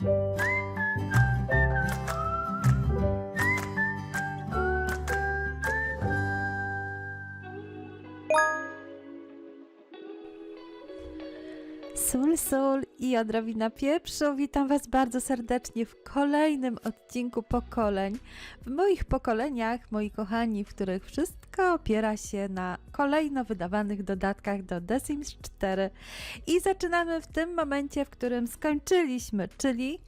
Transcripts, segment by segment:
Bye. Sól, sól i odrobina pieprzu. Witam Was bardzo serdecznie w kolejnym odcinku pokoleń. W moich pokoleniach, moi kochani, w których wszystko opiera się na kolejno wydawanych dodatkach do The Sims 4. I zaczynamy w tym momencie, w którym skończyliśmy, czyli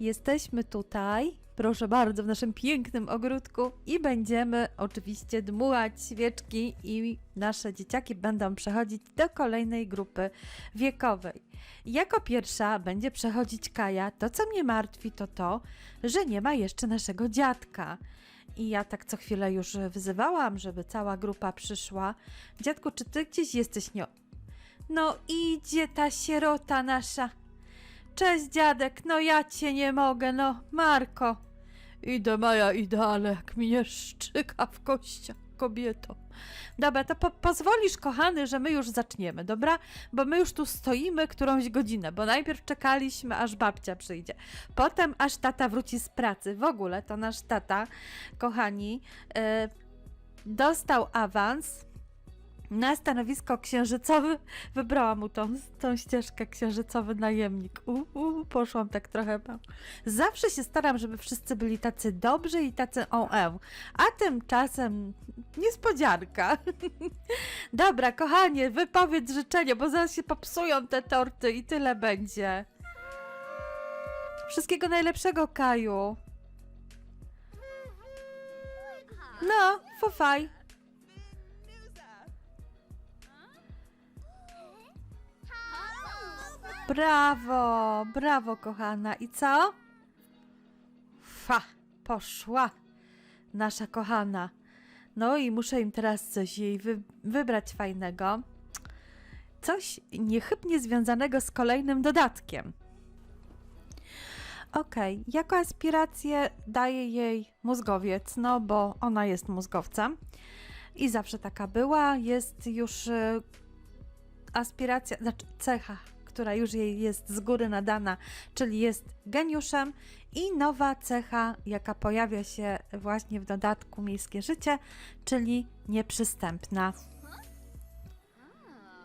jesteśmy tutaj, proszę bardzo, w naszym pięknym ogródku i będziemy oczywiście dmułać świeczki i nasze dzieciaki będą przechodzić do kolejnej grupy wiekowej. Jako pierwsza będzie przechodzić Kaja. To, co mnie martwi, to to, że nie ma jeszcze naszego dziadka. I ja tak co chwilę już wyzywałam, żeby cała grupa przyszła. Dziadku, czy ty gdzieś jesteś? Nie. No idzie ta sierota nasza. Cześć dziadek, no ja cię nie mogę, no Marko. Idę Maja, idę, ale jak mnie szczyka w kościach, kobieto. Dobra, to po pozwolisz, kochany, że my już zaczniemy, dobra? Bo my już tu stoimy którąś godzinę, bo najpierw czekaliśmy, aż babcia przyjdzie. Potem, aż tata wróci z pracy. W ogóle to nasz tata, kochani, e, dostał awans na stanowisko księżycowy. Wybrałam mu tą, tą ścieżkę księżycowy najemnik. U, u, poszłam tak trochę. Zawsze się staram, żeby wszyscy byli tacy dobrzy i tacy on a tymczasem niespodzianka. Dobra, kochanie, wypowiedz życzenie, bo zaraz się popsują te torty i tyle będzie. Wszystkiego najlepszego, Kaju. No, fufaj. Brawo, brawo, kochana. I co? Fa, poszła nasza kochana. No i muszę im teraz coś jej wy wybrać fajnego. Coś niechybnie związanego z kolejnym dodatkiem. Okej, jako aspirację daje jej mózgowiec, no bo ona jest mózgowcem i zawsze taka była. Jest już y, aspiracja, znaczy cecha, która już jej jest z góry nadana, czyli jest geniuszem i nowa cecha, jaka pojawia się właśnie w dodatku Miejskie Życie, czyli nieprzystępna.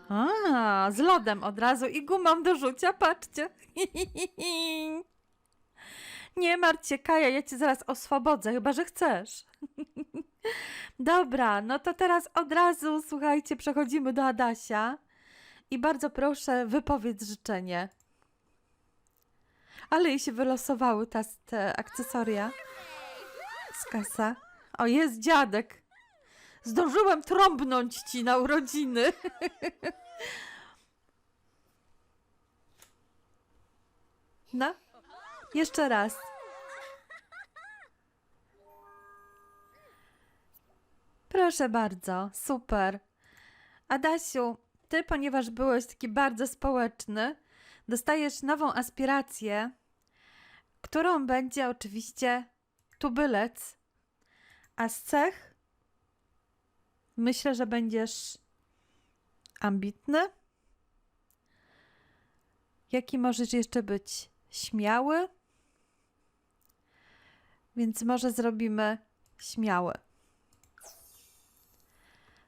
A, z lodem od razu i gumą do rzucia, patrzcie. Nie martw Kaja, ja cię zaraz oswobodzę, chyba że chcesz. Dobra, no to teraz od razu, słuchajcie, przechodzimy do Adasia. I bardzo proszę, wypowiedz życzenie. Ale jej się wylosowały ta, te akcesoria z kasa. O, jest dziadek. Zdążyłem trąbnąć ci na urodziny. No, jeszcze raz. Proszę bardzo, super. Adasiu, ty, ponieważ byłeś taki bardzo społeczny, dostajesz nową aspirację, którą będzie oczywiście tubylec. A z cech myślę, że będziesz ambitny. Jaki możesz jeszcze być? Śmiały. Więc może zrobimy śmiały.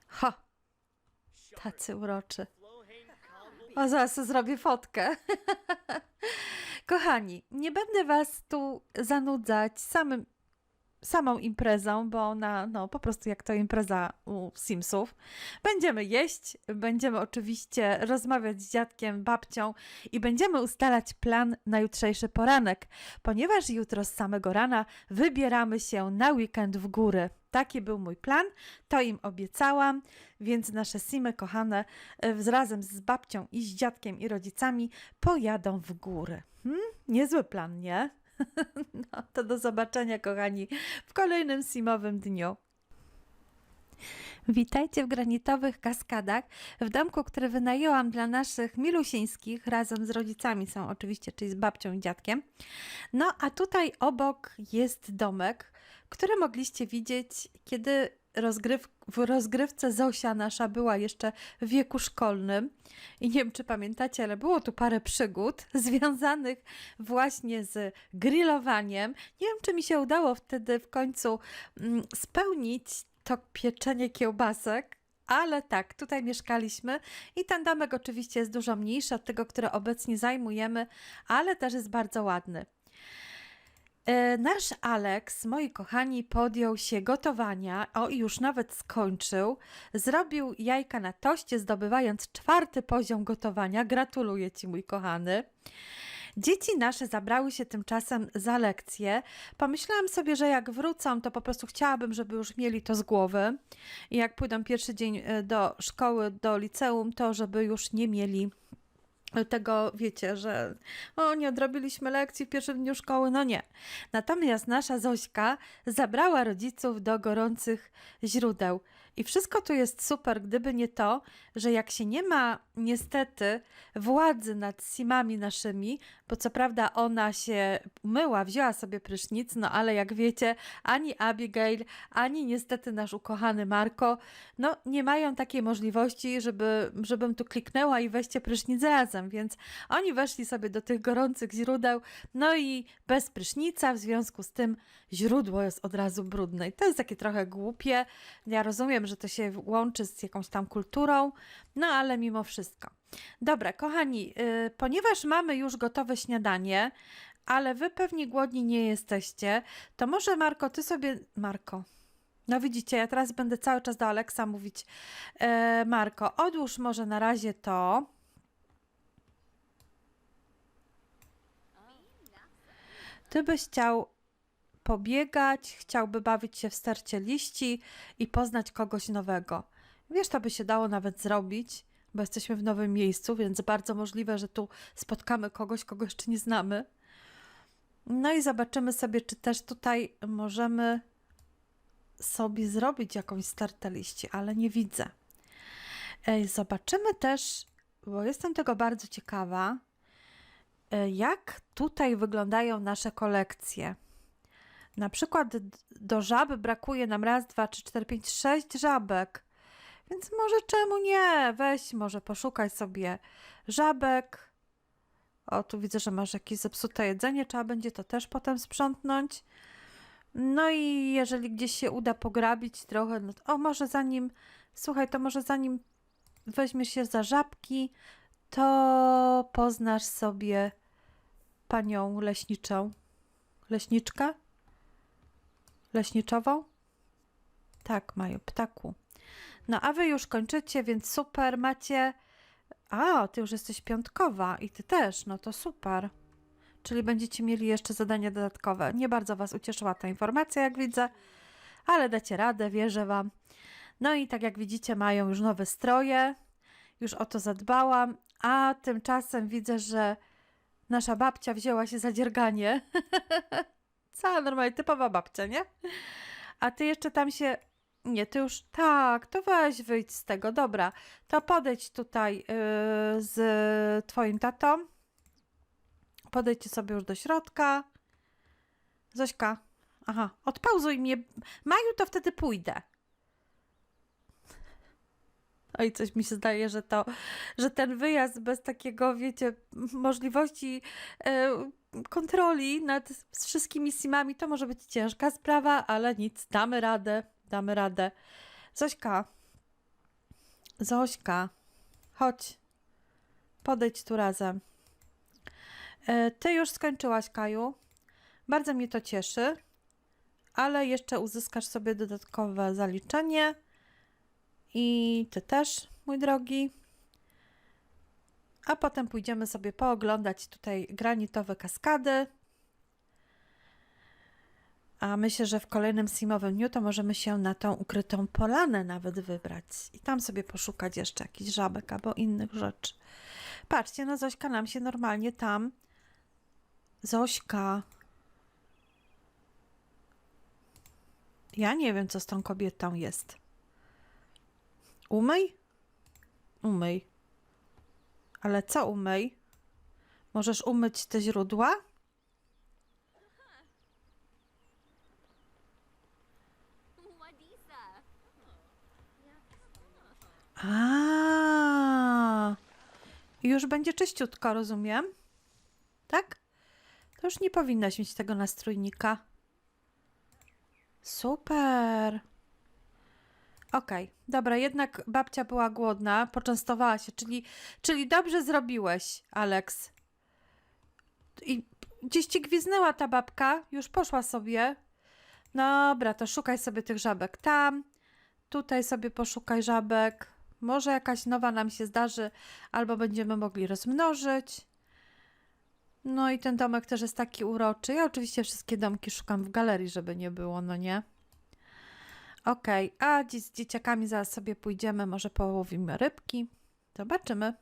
Ha! Tacy uroczy. O, zaraz zrobię fotkę. Kochani, nie będę Was tu zanudzać samym, samą imprezą, bo ona, no po prostu jak to impreza u Simsów. Będziemy jeść, będziemy oczywiście rozmawiać z dziadkiem, babcią i będziemy ustalać plan na jutrzejszy poranek, ponieważ jutro z samego rana wybieramy się na weekend w góry. Taki był mój plan, to im obiecałam, więc nasze Simy kochane e, razem z babcią i z dziadkiem i rodzicami pojadą w góry. Hmm? Niezły plan, nie? No to do zobaczenia, kochani, w kolejnym Simowym dniu. Witajcie w granitowych kaskadach, w domku, który wynajęłam dla naszych milusińskich, razem z rodzicami są oczywiście, czyli z babcią i dziadkiem. No a tutaj obok jest domek, który mogliście widzieć, kiedy rozgryw, w rozgrywce Zosia nasza była jeszcze w wieku szkolnym i nie wiem, czy pamiętacie, ale było tu parę przygód związanych właśnie z grillowaniem. Nie wiem, czy mi się udało wtedy w końcu mm, spełnić to pieczenie kiełbasek. Ale tak, tutaj mieszkaliśmy i ten domek oczywiście jest dużo mniejszy od tego, który obecnie zajmujemy, ale też jest bardzo ładny. E, Nasz Alex, moi kochani, podjął się gotowania, o już nawet skończył. Zrobił jajka na toście, zdobywając czwarty poziom gotowania. Gratuluję Ci, mój kochany. Dzieci nasze zabrały się tymczasem za lekcje. Pomyślałam sobie, że jak wrócą, to po prostu chciałabym, żeby już mieli to z głowy. I jak pójdą pierwszy dzień e, do szkoły, do liceum, to żeby już nie mieli tego, wiecie, że o, nie odrobiliśmy lekcji w pierwszym dniu szkoły. No nie. Natomiast nasza Zośka zabrała rodziców do gorących źródeł. I wszystko tu jest super, gdyby nie to, że jak się nie ma niestety władzy nad simami naszymi, bo co prawda ona się myła, wzięła sobie prysznic, no ale jak wiecie, ani Abigail, ani niestety nasz ukochany Marko, no nie mają takiej możliwości, żeby, żebym tu kliknęła i weźcie prysznic razem, więc oni weszli sobie do tych gorących źródeł, no i bez prysznica, w związku z tym źródło jest od razu brudne. I to jest takie trochę głupie. Ja rozumiem, że to się łączy z jakąś tam kulturą, no ale mimo wszystko. Dobra, kochani, yy, ponieważ mamy już gotowe śniadanie, ale wy pewnie głodni nie jesteście, to może Marko, ty sobie. Marko. No widzicie, ja teraz będę cały czas do Aleksa mówić. E, Marko, odłóż może na razie to. Ty byś chciał pobiegać, chciałby bawić się w stercie liści i poznać kogoś nowego. Wiesz, to by się dało nawet zrobić, bo jesteśmy w nowym miejscu, więc bardzo możliwe, że tu spotkamy kogoś, kogo jeszcze nie znamy. No i zobaczymy sobie, czy też tutaj możemy sobie zrobić jakąś stertę liści, ale nie widzę. Zobaczymy też, bo jestem tego bardzo ciekawa, e, jak tutaj wyglądają nasze kolekcje. Na przykład do żaby brakuje nam raz, dwa, trzy, cztery, pięć, sześć żabek. Więc może czemu nie? Weź, może poszukaj sobie żabek. O, tu widzę, że masz jakieś zepsute jedzenie, trzeba będzie to też potem sprzątnąć. No i jeżeli gdzieś się uda pograbić trochę, no to, o, może zanim, słuchaj, to może zanim weźmiesz się za żabki, to poznasz sobie panią leśniczą. Leśniczka? Leśniczową? Tak, Maju, ptaku. No a wy już kończycie, więc super, macie... A, ty już jesteś piątkowa i ty też, no to super. Czyli będziecie mieli jeszcze zadania dodatkowe. Nie bardzo was ucieszyła ta informacja, jak widzę, ale dacie radę, wierzę wam. No i tak jak widzicie, mają już nowe stroje, już o to zadbałam, a tymczasem widzę, że nasza babcia wzięła się za dzierganie. Cała normalnie typowa babcia, nie? A ty jeszcze tam się. Nie, ty już. Tak, to weź wyjdź z tego. Dobra, to podejdź tutaj yy, z twoim tatą. Podejdźcie sobie już do środka. Zośka. Aha, odpauzuj mnie. Maju, to wtedy pójdę. Oj, coś mi się zdaje, że to, że ten wyjazd bez takiego, wiecie, możliwości e, kontroli nad wszystkimi simami to może być ciężka sprawa, ale nic, damy radę, damy radę. Zośka, Zośka, chodź, podejdź tu razem. E, ty już skończyłaś, Kaju. Bardzo mnie to cieszy, ale jeszcze uzyskasz sobie dodatkowe zaliczenie. I ty też, mój drogi. A potem pójdziemy sobie pooglądać tutaj granitowe kaskady. A myślę, że w kolejnym simowym dniu to możemy się na tą ukrytą polanę nawet wybrać i tam sobie poszukać jeszcze jakichś żabek albo innych rzeczy. Patrzcie, no Zośka nam się normalnie tam. Zośka. Ja nie wiem, co z tą kobietą jest. Umyj? Umyj. Ale co umyj? Możesz umyć te źródła? A. Już będzie czyściutko, rozumiem? Tak? To już nie powinnaś mieć tego nastrójnika. Super. Okej, dobra, jednak babcia była głodna, poczęstowała się, czyli, czyli dobrze zrobiłeś, Alex. I gdzieś ci gwiznęła ta babka, już poszła sobie. Dobra, to szukaj sobie tych żabek tam. Tutaj sobie poszukaj żabek. Może jakaś nowa nam się zdarzy, albo będziemy mogli rozmnożyć. No i ten domek też jest taki uroczy. Ja oczywiście wszystkie domki szukam w galerii, żeby nie było, no nie? Okej, a dziś z dzieciakami zaraz sobie pójdziemy, może połowimy rybki. Zobaczymy.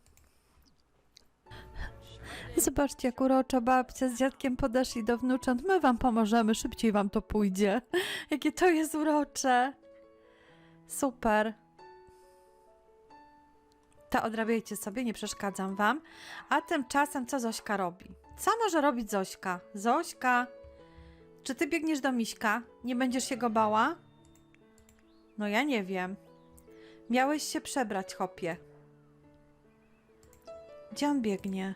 Zobaczcie, jak uroczo babcia z dziadkiem podeszli do wnucząt. My wam pomożemy, szybciej wam to pójdzie. Jakie to jest urocze. Super. To odrabiajcie sobie, nie przeszkadzam wam. A tymczasem co Zośka robi? Co może robić Zośka? Zośka, czy ty biegniesz do Miśka? Nie będziesz się go bała? No ja nie wiem. Miałeś się przebrać, chopie. Gdzie on biegnie?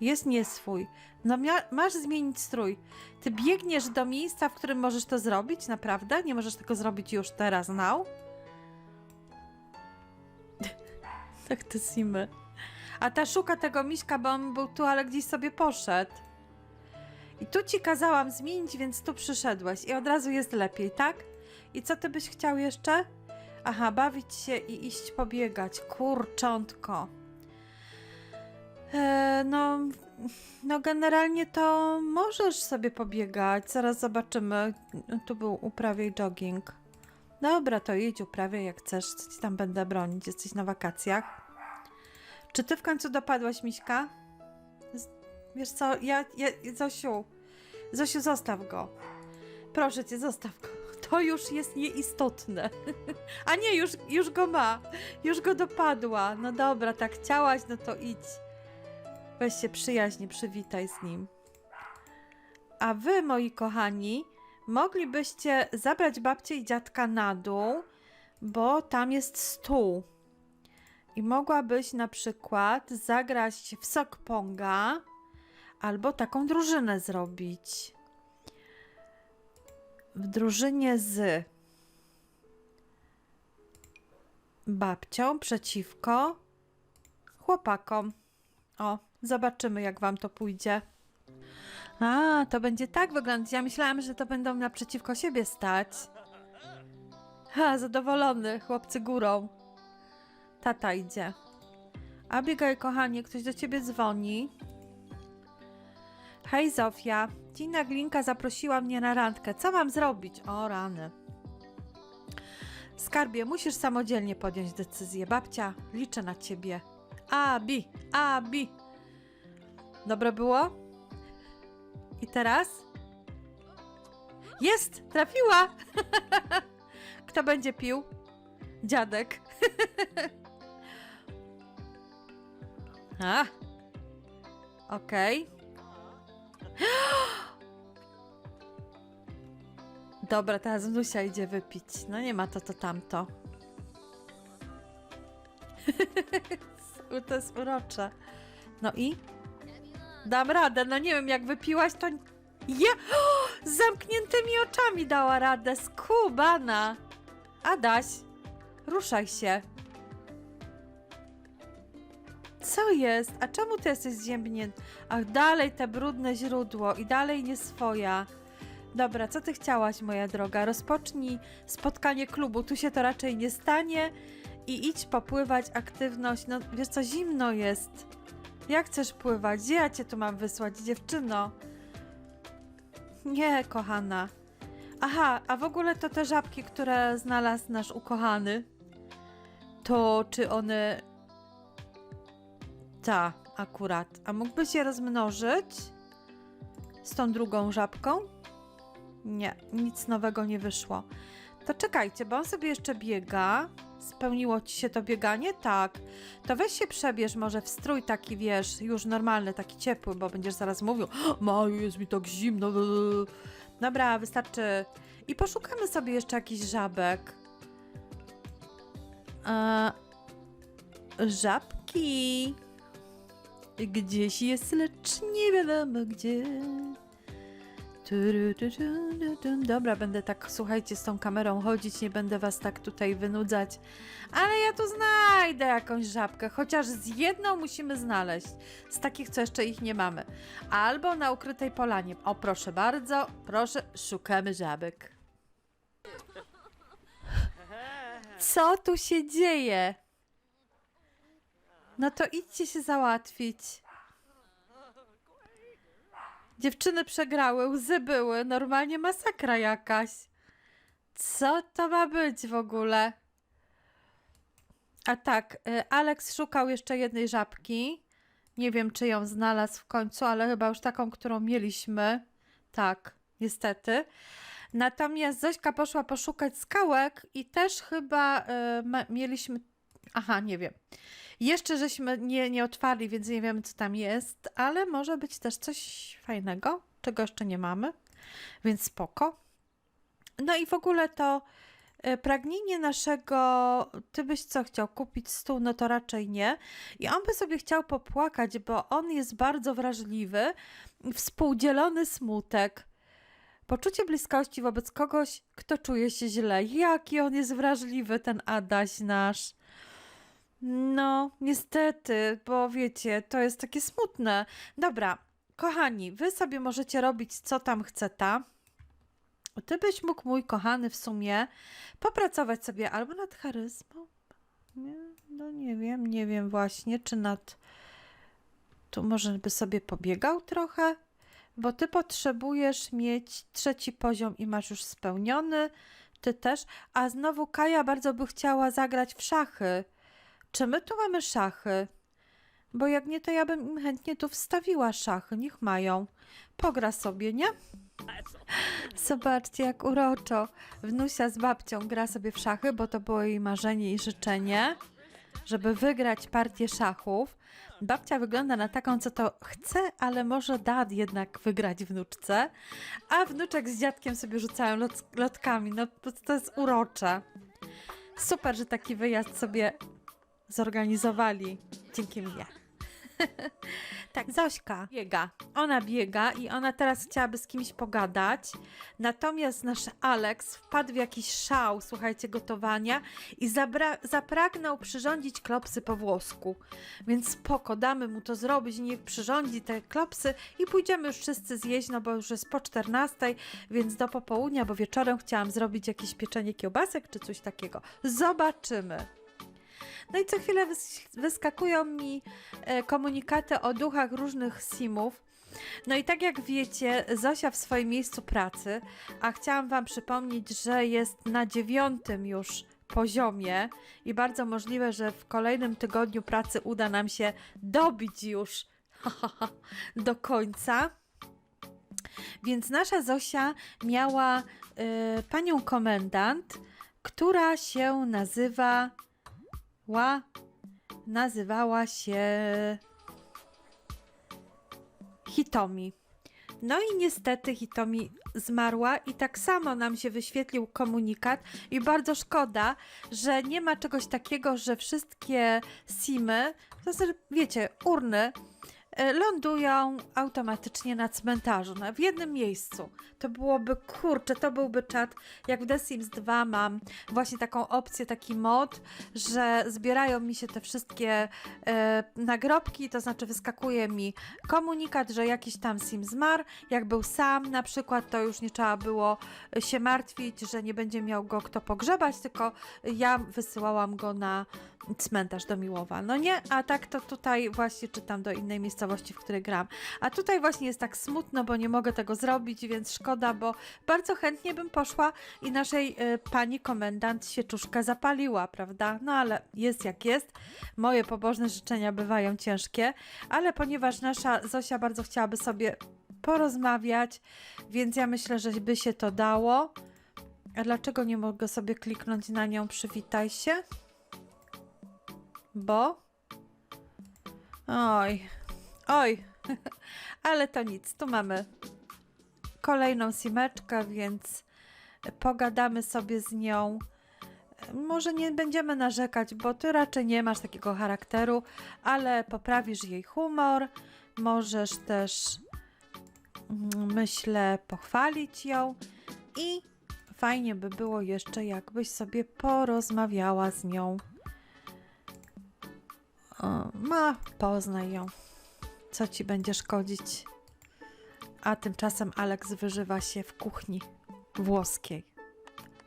Jest nie swój. No masz zmienić strój. Ty biegniesz do miejsca, w którym możesz to zrobić? Naprawdę? Nie możesz tego zrobić już teraz, now? Tak to simy. A ta szuka tego miśka, bo on był tu, ale gdzieś sobie poszedł. I tu ci kazałam zmienić, więc tu przyszedłeś. I od razu jest lepiej, tak? I co ty byś chciał jeszcze? Aha, bawić się i iść pobiegać. Kurczątko. E, no, no generalnie to możesz sobie pobiegać. Zaraz zobaczymy. Tu był uprawiaj jogging. Dobra, to idź uprawiaj jak chcesz. Co ci tam będę bronić? Jesteś na wakacjach. Czy ty w końcu dopadłaś, Miśka? Z- Wiesz co, ja, ja... Zosiu, Zosiu, zostaw go. Proszę cię, zostaw go. To już jest nieistotne. A nie, już, już go ma. Już go dopadła. No dobra, tak chciałaś, no to idź. Weź się przyjaźnie, przywitaj z nim. A wy, moi kochani, moglibyście zabrać babcię i dziadka na dół, bo tam jest stół. I mogłabyś na przykład zagrać w sok ponga albo taką drużynę zrobić. W drużynie z babcią przeciwko chłopakom. O, zobaczymy, jak wam to pójdzie. A, to będzie tak wyglądać. Ja myślałam, że to będą naprzeciwko siebie stać. Ha, zadowolony, chłopcy górą. Tata idzie. Abigail, kochanie, ktoś do ciebie dzwoni. Hej, Zofia. Tina Glinka zaprosiła mnie na randkę. Co mam zrobić? O, rany. Skarbie, musisz samodzielnie podjąć decyzję. Babcia, liczę na ciebie. Abi, Abi. Dobre było? I teraz? Jest! Trafiła! Kto będzie pił? Dziadek. A. Okej. Dobra, teraz Nusia idzie wypić. No nie ma to, to tamto. to jest urocze. No i? Dam radę, no nie wiem, jak wypiłaś, to... Ja! Z zamkniętymi oczami dała radę, skubana! Adaś, ruszaj się. Co jest? A czemu ty jesteś zziębnięty? Ach, dalej te brudne źródło i dalej nie swoja. Dobra, co ty chciałaś, moja droga? Rozpocznij spotkanie klubu, tu się to raczej nie stanie i idź popływać, aktywność. No, wiesz co, zimno jest. Jak chcesz pływać? Gdzie ja cię tu mam wysłać, dziewczyno? Nie, kochana. Aha, a w ogóle to te żabki, które znalazł nasz ukochany, to czy one... Ta, akurat. A mógłbyś je rozmnożyć z tą drugą żabką? Nie, nic nowego nie wyszło. To czekajcie, bo on sobie jeszcze biega. Spełniło ci się to bieganie? Tak. To weź się przebierz może w strój taki, wiesz, już normalny, taki ciepły, bo będziesz zaraz mówił Maju, jest mi tak zimno. Dobra, wystarczy. I poszukamy sobie jeszcze jakiś żabek. E, żabki. Gdzieś jest, lecz nie wiadomo gdzie. Dobra, będę tak, słuchajcie, z tą kamerą chodzić, nie będę was tak tutaj wynudzać. Ale ja tu znajdę jakąś żabkę, chociaż z jedną musimy znaleźć. Z takich, co jeszcze ich nie mamy. Albo na ukrytej polanie. O, proszę bardzo, proszę, szukamy żabek. Co tu się dzieje? No to idźcie się załatwić. Dziewczyny przegrały, łzy były, normalnie masakra jakaś. Co to ma być w ogóle? A tak, y, Alex szukał jeszcze jednej żabki. Nie wiem, czy ją znalazł w końcu, ale chyba już taką, którą mieliśmy. Tak, niestety. Natomiast Zośka poszła poszukać skałek i też chyba y, mieliśmy. Aha, nie wiem. Jeszcze żeśmy nie, nie otwarli, więc nie wiemy, co tam jest, ale może być też coś fajnego, czego jeszcze nie mamy, więc spoko. No i w ogóle to e, pragnienie naszego, ty byś co chciał kupić stół, no to raczej nie. I on by sobie chciał popłakać, bo on jest bardzo wrażliwy, współdzielony smutek. Poczucie bliskości wobec kogoś, kto czuje się źle. Jaki on jest wrażliwy, ten Adaś nasz. No, niestety, bo wiecie, to jest takie smutne. Dobra, kochani, wy sobie możecie robić co tam chceta. Ty byś mógł, mój kochany, w sumie popracować sobie albo nad charyzmą. Nie, no nie wiem, nie wiem właśnie, czy nad. Tu może by sobie pobiegał trochę, bo ty potrzebujesz mieć trzeci poziom i masz już spełniony. Ty też. A znowu Kaja bardzo by chciała zagrać w szachy. Czy my tu mamy szachy? Bo jak nie, to ja bym im chętnie tu wstawiła szachy. Niech mają. Pogra sobie, nie? Zobaczcie, jak uroczo. Wnusia z babcią gra sobie w szachy, bo to było jej marzenie i życzenie, żeby wygrać partię szachów. Babcia wygląda na taką, co to chce, ale może da jednak wygrać wnuczce. A wnuczek z dziadkiem sobie rzucają lot, lotkami. No to, to jest urocze. Super, że taki wyjazd sobie zorganizowali dzięki mnie. tak, Zośka biega. Ona biega i ona teraz chciałaby z kimś pogadać. Natomiast nasz Alex wpadł w jakiś szał, słuchajcie, gotowania i zabra- zapragnął przyrządzić klopsy po włosku. Więc spoko, damy mu to zrobić, niech przyrządzi te klopsy i pójdziemy już wszyscy zjeść, no bo już jest po 14, więc do popołudnia, bo wieczorem chciałam zrobić jakieś pieczenie kiełbasek czy coś takiego. Zobaczymy. No i co chwilę wys- wyskakują mi e, komunikaty o duchach różnych simów. No i tak jak wiecie, Zosia w swoim miejscu pracy, a chciałam Wam przypomnieć, że jest na dziewiątym już poziomie i bardzo możliwe, że w kolejnym tygodniu pracy uda nam się dobić już do końca. Więc nasza Zosia miała e, panią komendant, która się nazywa ła nazywała się Hitomi. No i niestety Hitomi zmarła i tak samo nam się wyświetlił komunikat i bardzo szkoda, że nie ma czegoś takiego, że wszystkie simy, to znaczy wiecie, urny lądują automatycznie na cmentarzu, na, w jednym miejscu. To byłoby, kurczę, to byłby czat, jak w The Sims 2 mam właśnie taką opcję, taki mod, że zbierają mi się te wszystkie e, nagrobki, to znaczy wyskakuje mi komunikat, że jakiś tam sim zmarł, jak był sam na przykład, to już nie trzeba było się martwić, że nie będzie miał go kto pogrzebać, tylko ja wysyłałam go na cmentarz do Miłowa. No nie, a tak to tutaj właśnie czytam do innej miejscowości, w której gram. A tutaj właśnie jest tak smutno, bo nie mogę tego zrobić, więc szkoda, bo bardzo chętnie bym poszła i naszej y, pani komendant sieczuszkę zapaliła, prawda? No ale jest jak jest. Moje pobożne życzenia bywają ciężkie, ale ponieważ nasza Zosia bardzo chciałaby sobie porozmawiać, więc ja myślę, że by się to dało. A dlaczego nie mogę sobie kliknąć na nią przywitaj się? Bo? Oj, oj, ale to nic, tu mamy kolejną simeczkę, więc pogadamy sobie z nią. może nie będziemy narzekać, bo ty raczej nie masz takiego charakteru, ale poprawisz jej humor, możesz też, mm, myślę, pochwalić ją i fajnie by było jeszcze, jakbyś sobie porozmawiała z nią. Ma, poznaj ją. Co ci będzie szkodzić? A tymczasem Alex wyżywa się w kuchni włoskiej.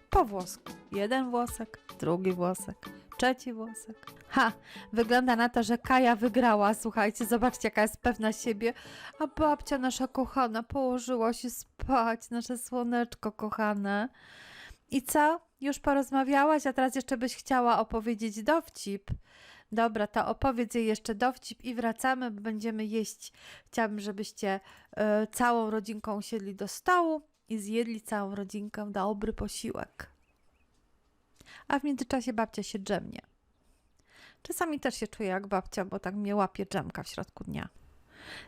Po włosku. Jeden włosek, drugi włosek, trzeci włosek. Ha, wygląda na to, że Kaja wygrała. Słuchajcie, zobaczcie, jaka jest pewna siebie. A babcia nasza kochana położyła się spać, nasze słoneczko kochane. I co? Już porozmawiałaś, a teraz jeszcze byś chciała opowiedzieć dowcip. Dobra, to opowiedz jej jeszcze dowcip i wracamy, bo będziemy jeść. Chciałabym, żebyście e, całą rodzinką usiedli do stołu i zjedli całą rodzinką dobry posiłek. A w międzyczasie babcia się drzemnie. Czasami też się czuję jak babcia, bo tak mnie łapie drzemka w środku dnia.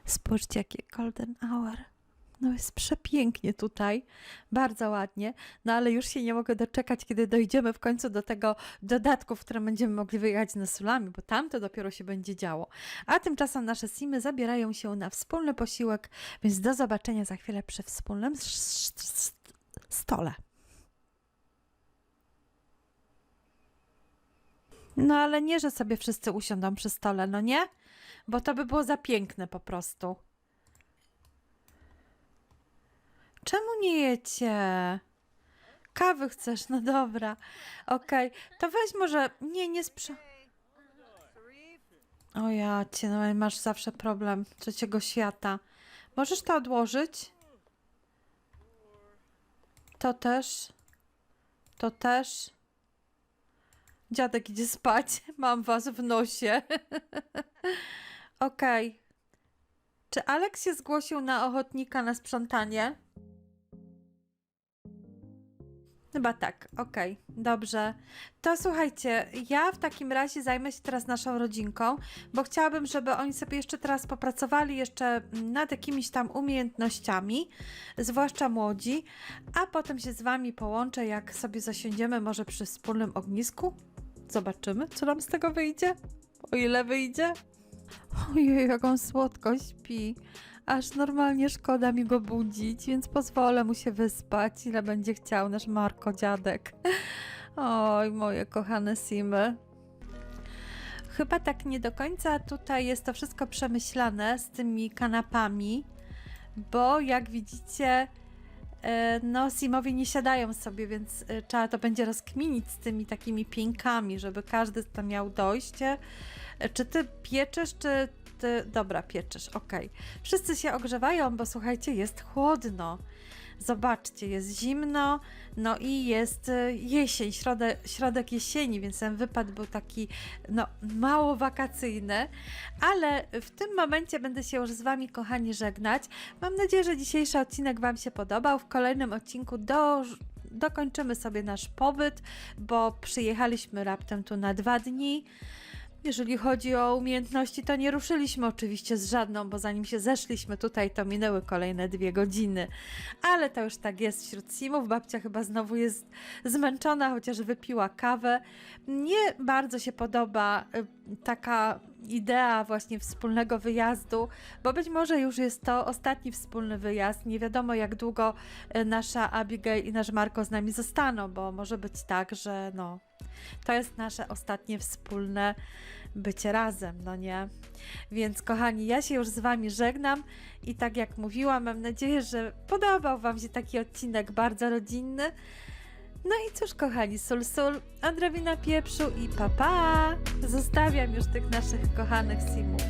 Spójrzcie, jakie golden hour. No jest przepięknie tutaj, bardzo ładnie, no ale już się nie mogę doczekać, kiedy dojdziemy w końcu do tego dodatku, w którym będziemy mogli wyjechać na Sulami, bo tam to dopiero się będzie działo. A tymczasem nasze simy zabierają się na wspólny posiłek, więc do zobaczenia za chwilę przy wspólnym stole. No ale nie, że sobie wszyscy usiądą przy stole, no nie? Bo to by było za piękne po prostu. Czemu nie jecie? Kawy chcesz? No dobra. Okej, to weź może... Nie, nie sprze... O ja cię, no masz zawsze problem trzeciego świata. Możesz to odłożyć? To też. To też. Dziadek idzie spać. Mam was w nosie. Okej. Czy Alex się zgłosił na ochotnika na sprzątanie? Chyba tak, okej, dobrze. To słuchajcie, ja w takim razie zajmę się teraz naszą rodzinką, bo chciałabym, żeby oni sobie jeszcze teraz popracowali jeszcze nad jakimiś tam umiejętnościami, zwłaszcza młodzi, a potem się z wami połączę, jak sobie zasiądziemy może przy wspólnym ognisku. Zobaczymy, co nam z tego wyjdzie. O ile wyjdzie. Ojej, jak on słodko śpi. Aż normalnie szkoda mi go budzić, więc pozwolę mu się wyspać, ile będzie chciał nasz Marko dziadek. Oj, moje kochane Simy. Chyba tak nie do końca tutaj jest to wszystko przemyślane z tymi kanapami, bo jak widzicie, no Simowie nie siadają sobie, więc e, trzeba to będzie rozkminić z tymi takimi pieńkami, żeby każdy tam miał dojście. E, Czy ty pieczesz, czy ty... Dobra, pieczesz, okej. Wszyscy się ogrzewają, bo słuchajcie, jest chłodno. Zobaczcie, jest zimno, no i jest e, jesień, środe, środek jesieni, więc ten wypad był taki no, mało wakacyjny, ale w tym momencie będę się już z Wami, kochani, żegnać. Mam nadzieję, że dzisiejszy odcinek Wam się podobał. W kolejnym odcinku do, dokończymy sobie nasz pobyt, bo przyjechaliśmy raptem tu na dwa dni. Jeżeli chodzi o umiejętności, to nie ruszyliśmy oczywiście z żadną, bo zanim się zeszliśmy tutaj, to minęły kolejne dwie godziny. Ale to już tak jest wśród simów. Babcia chyba znowu jest zmęczona, chociaż wypiła kawę. Nie bardzo się podoba y, taka idea właśnie wspólnego wyjazdu, bo być może już jest to ostatni wspólny wyjazd. Nie wiadomo, jak długo y, nasza Abigail i nasz Marko z nami zostaną, bo może być tak, że no, to jest nasze ostatnie wspólne bycie razem, no nie? Więc kochani, ja się już z Wami żegnam i tak jak mówiłam, mam nadzieję, że podobał Wam się taki odcinek bardzo rodzinny. No i cóż, kochani, sul sul, odrobina pieprzu i papa! Pa. Zostawiam już tych naszych kochanych simów.